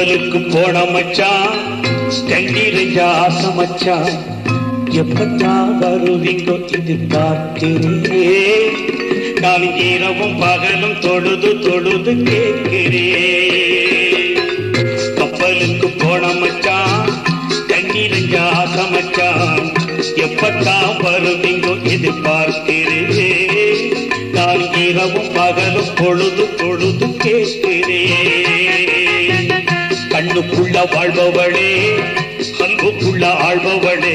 கப்பலுக்கு போன மச்சான் கண்டிருந்த ஆசை மச்சான் எப்பத்தான் வருவீங்கோ இது பார்க்கிறேன் நான் இரவும் பகலும் தொழுது தொழுது கேட்கிறேன் கப்பலுக்கு போன மச்சான் கண்டிருந்த ஆசை மச்சான் எப்பத்தான் வருவீங்கோ இது பார்க்கிறேன் நான் இரவும் பகலும் பொழுது பொழுது கேட்கிறேன் அன்புக்குள்ள வாழ்பவளே அன்புக்குள்ள ஆழ்பவளே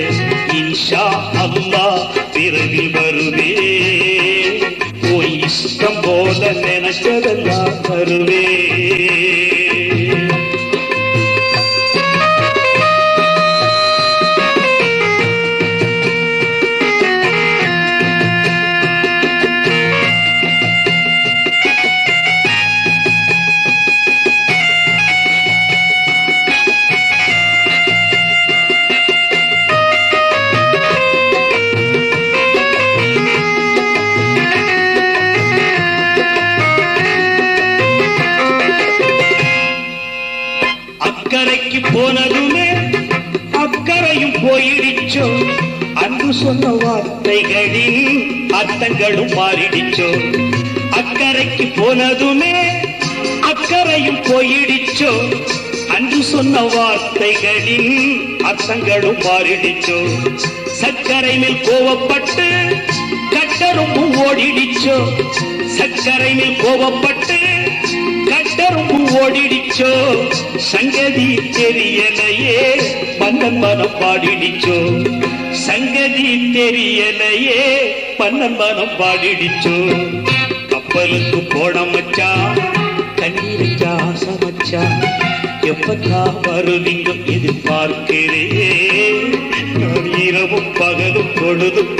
இன்ஷா அல்லா பிறவி வருவே. போய் இஷ்டம் போல நினைச்சதெல்லாம் வருவே. போயிடுச்சோ? அன்பு சொன்ன வார்த்தைகளின் அர்த்தங்களும் மாறிடுச்சோ? அக்கறைக்கு போனதுமே அக்கறையும் போயிடுச்சோ? அன்று சொன்ன வார்த்தைகளின் அர்த்தங்களும் மாறிடுச்சோ? சர்க்கரை மேல் கோவப்பட்டு கட்டரும் ஓடிடுச்சோ? சர்க்கரை மேல் கோவப்பட்டு கட்டரும் ஓடிடிச்சோ? சங்கதி தெரியலையே பன்னன் மனம் பாடிடிச்சோ? சங்கதி தெரியலையே பன்னன் மனம் பாடிடிச்சோ? கப்பலுக்கு போன மச்சான் கண்ணீருக்கு ஆசை மச்சான் எப்பத்தான் வருவீங்க எதிர்பார்க்கிறேன். இரவும் பகலும் பொழுதும்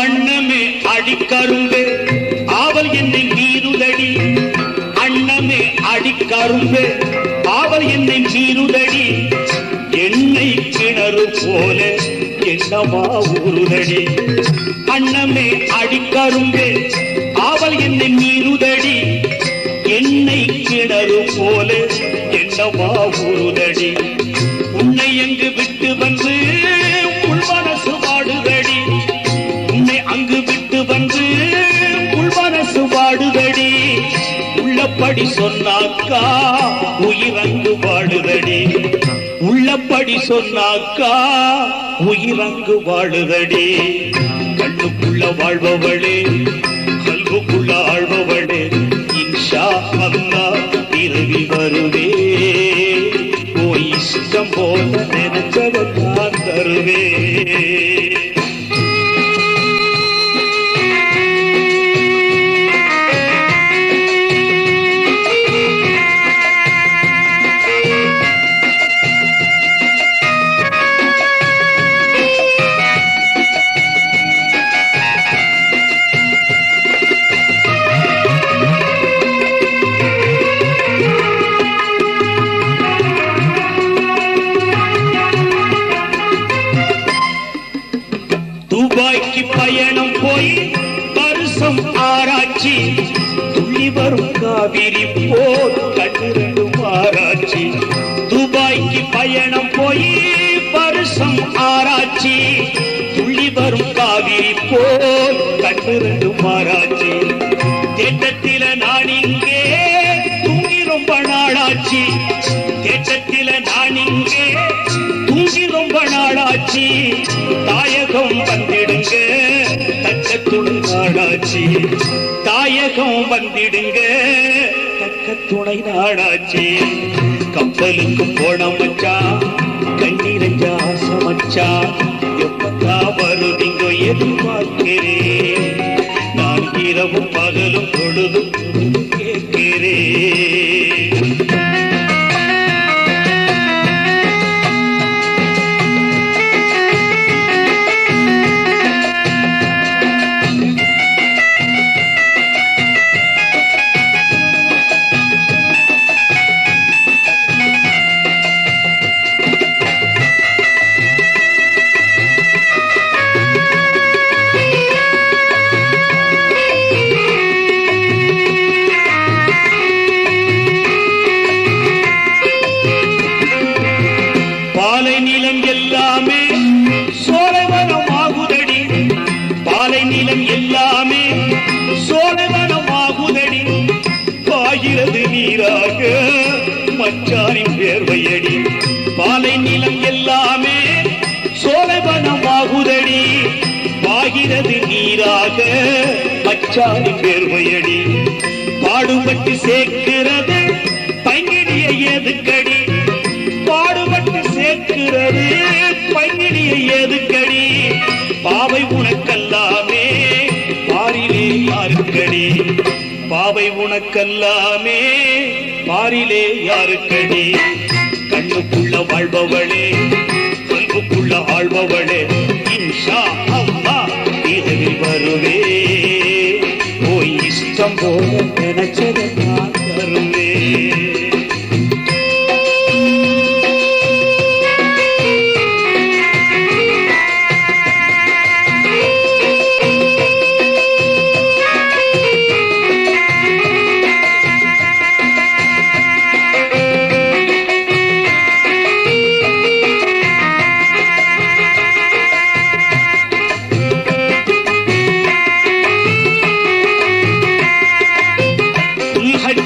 அண்ணமே அடிக்கரும்பே ஆவல் என்னை மீறுதடி அண்ணமே அடிக்கரும்பே ஆவல் என்னை மீறுதடி என்னை கிணறு போல என்னமா ஊருதடி. அண்ணமே அடிக்கரும்பே ஆவல் என்னை மீறுதடி என்னை கிணறு போல என்னமா ஊருதடி. உன்னை அங்கு விட்டு வந்து உள்மனசு வாடுதடி உள்ளபடி சொன்னாக்கா உயிரங்கு வாடுதடி உள்ளபடி சொன்னாக்கா உயிரங்கு வாழுதடி. கண்ணுக்குள்ள வாழ்பவளே கல்வுக்குள்ள ஆழ்பவளே இன்ஷா அல்லா பிறவி வருவே. ஓ இஷ்டம் போல துபாய்க்கு பயணம் போய் வருஷம் ஆராய்ச்சி. துள்ளி வரும் காவிரி போல் கண்ணிரண்டு ஆராய்ச்சி. துபாய்க்கு பயணம் போய் வருஷம் ஆராய்ச்சி. துள்ளி வரும் காவிரி போல் கண்ணிரண்டு ஆராய்ச்சி. தேட்டத்தில நான் இங்கே தூங்கி ரொம்ப நாளாச்சு தேட்டத்தில நான் இங்கே தூங்கி ரொம்ப நாளாச்சு தாயகம் வந்திடுங்க நாடாச்சி தாயகம் வந்திடுங்க. தக்க துணை நாடாச்சி. கப்பலுக்கு போன மச்சான் கண்ணீரஞ்சா சமச்சா மச்சான் எப்பத்தா வருவீங்க எதிர்பார்க்கிறேன். பாய்கிறது நீராக மச்சாரின் வேர்வையடி. பாலை நிலம் எல்லாமே சோழவனமாகுதடி பாய்கிறது நீராக மச்சாரின் வேர்வையடி. பாடுபட்டு சேர்க்கிறது உனக்கல்லாமே பாரிலே யாருக்கடி? கண்ணுக்குள்ள வாழ்பவளே கல்புக்குள்ள ஆழ்பவளே இன்ஷா அம்மா இரவில் வருவே. போய் இஷ்டம் போல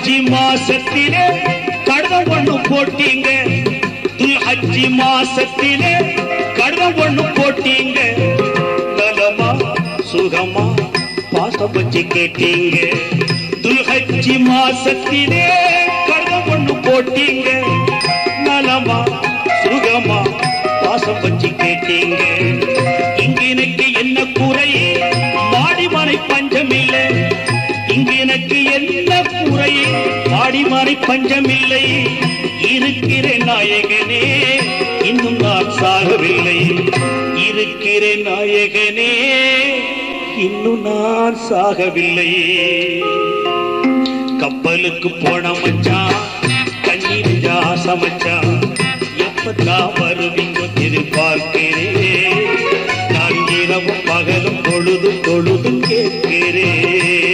ஹஜ்ஜி மாசத்திலே கடல் ஒண்ணு போட்டீங்க. துல் ஹஜ்ஜி மாசத்திலே கடல் ஒண்ணு போட்டீங்க. நலமா சுகமா பாச பற்றி கேட்டீங்க. துல் ஹஜ்ஜி மாசத்திலே கடல் ஒண்ணு போட்டீங்க. நலமா சுகமா பாசம் பற்றி கேட்டீங்க. பஞ்சமில்லை. இருக்கிறேன் நாயகனே இன்னும் நான் சாகவில்லை. இருக்கிறேன் நாயகனே இன்னும் நான் சாகவில்லை. கப்பலுக்கு போன மச்சான் கண்ணீர் ஜாச மச்சான் எப்பதான் வருவீங்க எதிர்பார்க்கிறேன் நான் இரவும் பகலும் பொழுது பொழுது கேட்கிறேன்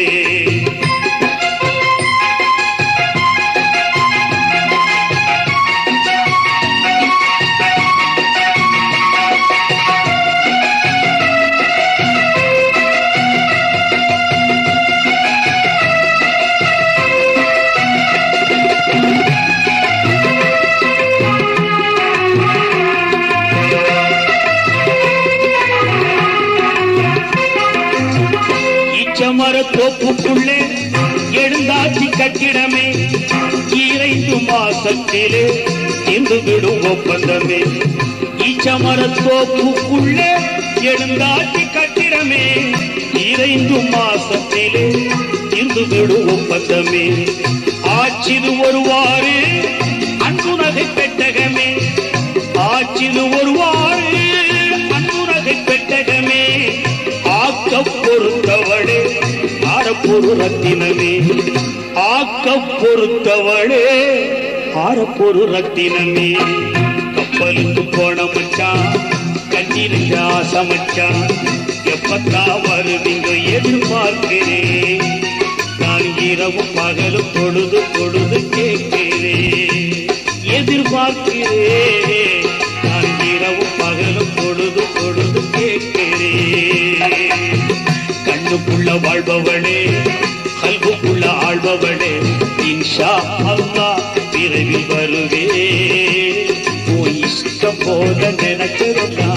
தோப்புக்குள்ளே எழுந்தாச்சி கட்டிடமே. இறைந்து மாசத்திலே இந்து விடும் ஒப்பந்தமே. ஈச்சமர தோப்புக்குள்ளே எழுந்தாச்சி கட்டிடமே. இறைந்து மாசத்திலே இந்து விடும் ஒப்பந்தமே. ஆட்சிது ஒருவாறு அன்புநகை பெட்டகமே. ஆட்சிது ஒருவாறு அன்புநகை பெட்டகமே. ஆக்க பொருள் ஆரப்பொரு ரத்தினமே. ஆக்க பொறுத்தவளே. ஆரப்பொரு ரத்தினமே. கப்பலுக்கு போன மச்சான் கண்ணீருக்கு ஜாச மச்சான் எப்பத்தா வருவீங்க எதிர்பார்க்கிறேன் நான் இரவும் பகலும் பொழுது பொழுது கேட்கிறேன் எதிர்பார்க்கிறேன் கல்புக்குள்ள வாழ்பவனே கல்புக்குள்ள ஆழ்பவனே இன்ஷா அல்லா விரைவில் வருவே உன் இஷ்டம் போல நினைக்கிறதா